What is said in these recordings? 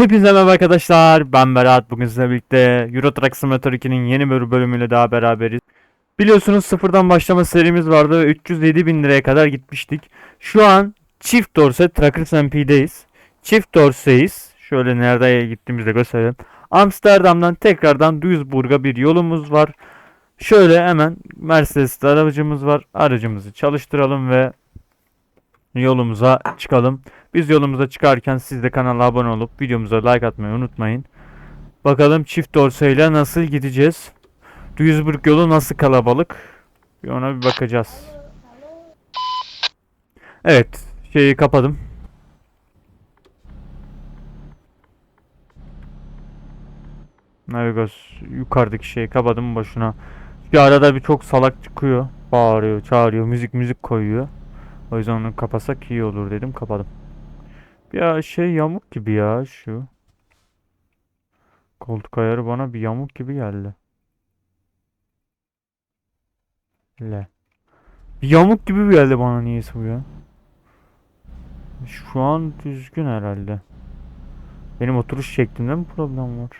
Hepinize merhaba arkadaşlar. Ben Berat. Bugün sizlerle birlikte Euro Truck Simulator 2'nin yeni bir bölümüyle daha beraberiz. Biliyorsunuz sıfırdan başlama serimiz vardı. 307 bin liraya kadar gitmiştik. Şu an çift dorse Truckers MP'deyiz. Çift dorseyiz. Şöyle nerede gittiğimizde gösterelim. Amsterdam'dan tekrardan Duisburg'a bir yolumuz var. Şöyle hemen Mercedes'te aracımız var. Aracımızı çalıştıralım ve yolumuza çıkalım. Biz yolumuza çıkarken siz de kanala abone olup videomuza like atmayı unutmayın. Bakalım çift dorseyle nasıl gideceğiz? Duisburg yolu nasıl kalabalık? Bir ona bir bakacağız. Evet, şeyi kapadım. Navigasyon yukarıdaki şeyi kapadım boşuna. Bir arada bir çok salak çıkıyor. Bağırıyor, çağırıyor, müzik müzik koyuyor. O yüzden onu kapasak iyi olur dedim, kapadım. Ya şey yamuk gibi ya şu. Koltuk ayarı bana bir yamuk gibi geldi. Le. Bir yamuk gibi geldi bana niyeyse bu ya. Şu an düzgün herhalde. Benim oturuş şeklimde mi problem var?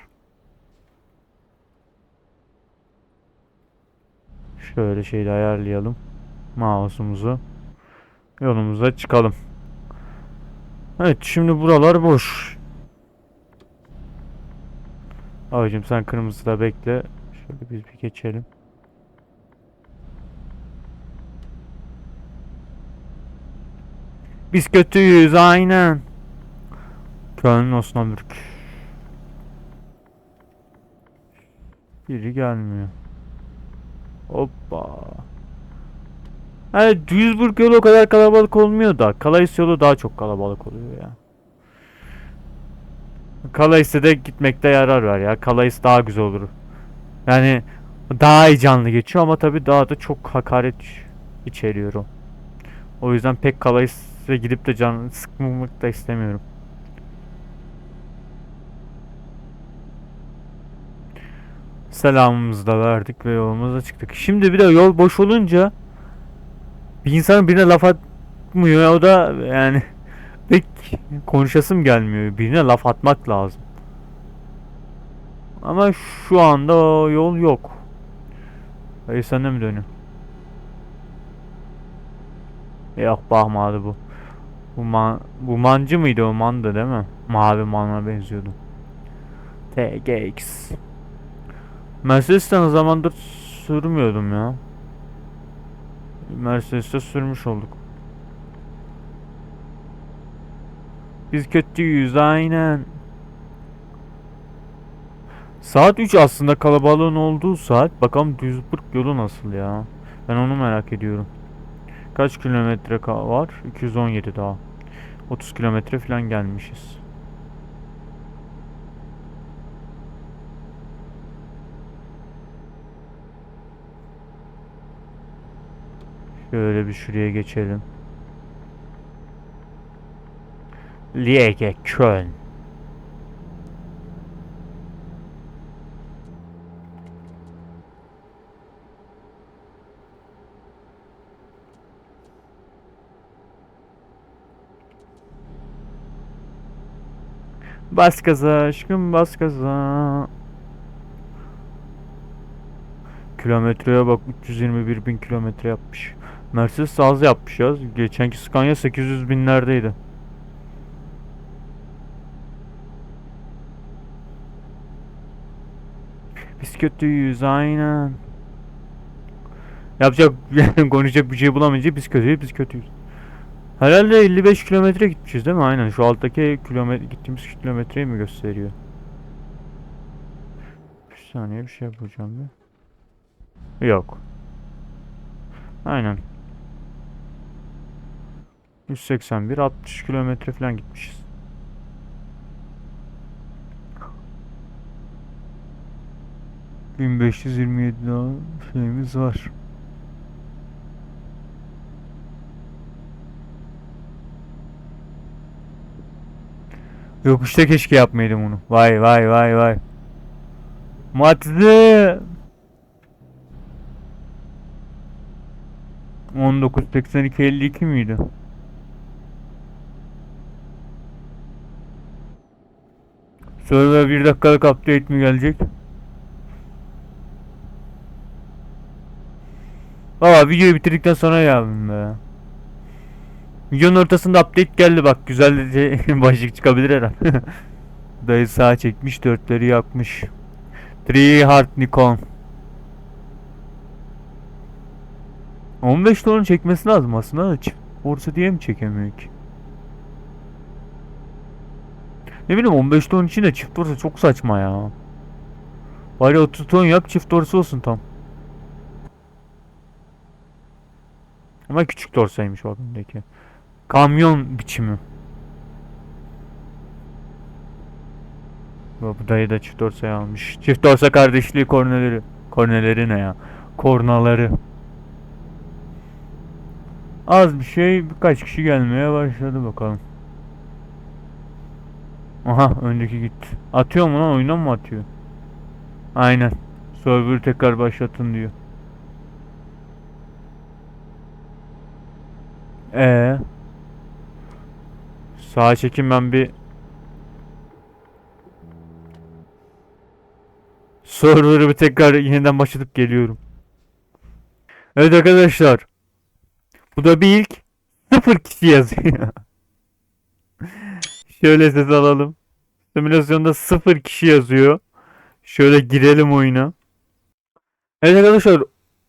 Şöyle şeyle ayarlayalım. Mouse'umuzu. Yolumuza çıkalım. Evet şimdi buralar boş. Abicim sen kırmızıda bekle. Şöyle biz bir geçelim. Biz kötüyüz aynen. Köln Osnabrück. Biri gelmiyor. Hoppa. Evet Duisburg yolu o kadar kalabalık olmuyor da Calais yolu daha çok kalabalık oluyor ya. Calais'e de gitmekte yarar var ya. Calais daha güzel olur. Yani daha heyecanlı geçiyor ama tabii daha da çok hakaret içeriyor o. O yüzden pek Calais'e gidip de can sıkmamak da istemiyorum. Selamımızı da verdik ve yolumuza çıktık. Şimdi bir de yol boş olunca bir insan birine laf atmıyor. O da yani pek konuşasım gelmiyor. Birine laf atmak lazım. Ama şu anda yol yok. Hayır de mi dönüyorsun? Yok bakmadı bu. Bu, man, bu mancı mıydı o mandı değil mi? Mavi mana benziyordu. TGX. Mercedes'ten zamandır sürmüyordum ya. Mercedes'te sürmüş olduk. Biz kötüyüz aynen. Saat 3 aslında kalabalığın olduğu saat. Bakalım Duisburg yolu nasıl ya? Ben onu merak ediyorum. Kaç kilometre var? 217 daha. 30 kilometre falan gelmişiz. Şöyle bir şuraya geçelim. Liege Köln. Bas gaza aşkım bas gaza. Kilometreye bak 321 bin kilometre yapmış. Mercedes az yapmış ya. Geçenki Scania 800 binlerdeydi. Biz kötüyüz aynen. Yapacak konuşacak bir şey bulamayınca biz kötüyüz biz kötüyüz. Herhalde 55 kilometre gitmişiz değil mi? Aynen şu alttaki kilometre gittiğimiz kilometreyi mi gösteriyor? Bir saniye bir şey yapacağım bir. Yok. Aynen. 181 60 kilometre falan gitmişiz. ...1527 daha şeyimiz var. Yokuşta keşke yapmaydım onu. Vay vay vay vay. Matlı. 1982 52 miydi? Server bir dakikalık update mi gelecek? Valla videoyu bitirdikten sonra geldim be. Videonun ortasında update geldi bak güzel de başlık çıkabilir herhalde. Dayı sağa çekmiş dörtleri yakmış. Three Heart Nikon. 15 tonun çekmesi lazım aslında da borsa diye mi çekemiyor ki? Ne bileyim 15 ton için de çift dorsa çok saçma ya. Bari 30 ton yap çift dorsa olsun tam. Ama küçük dorsaymış o bendeki. Kamyon biçimi. Bu dayı da çift dorsayı almış. Çift dorsa kardeşliği korneleri. Korneleri ne ya? Kornaları. Az bir şey birkaç kişi gelmeye başladı bakalım. Aha öndeki gitti. Atıyor mu lan oyundan mı atıyor? Aynen. Server'ı tekrar başlatın diyor. Ee. Sağa çekin ben bir Server'ı bir tekrar yeniden başlatıp geliyorum. Evet arkadaşlar. Bu da bir ilk. Sıfır kişi yazıyor. Şöyle ses alalım. Simülasyonda sıfır kişi yazıyor. Şöyle girelim oyuna. Evet arkadaşlar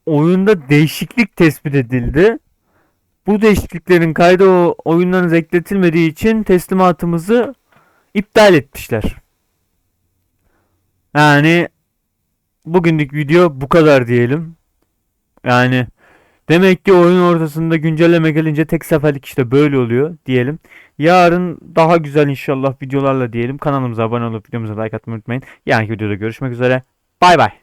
oyunda değişiklik tespit edildi. Bu değişikliklerin kaydı o oyundan ekletilmediği için teslimatımızı iptal etmişler. Yani bugünlük video bu kadar diyelim. Yani demek ki oyun ortasında güncelleme gelince tek seferlik işte böyle oluyor diyelim. Yarın daha güzel inşallah videolarla diyelim. Kanalımıza abone olup videomuza like atmayı unutmayın. Yarınki videoda görüşmek üzere. Bay bay.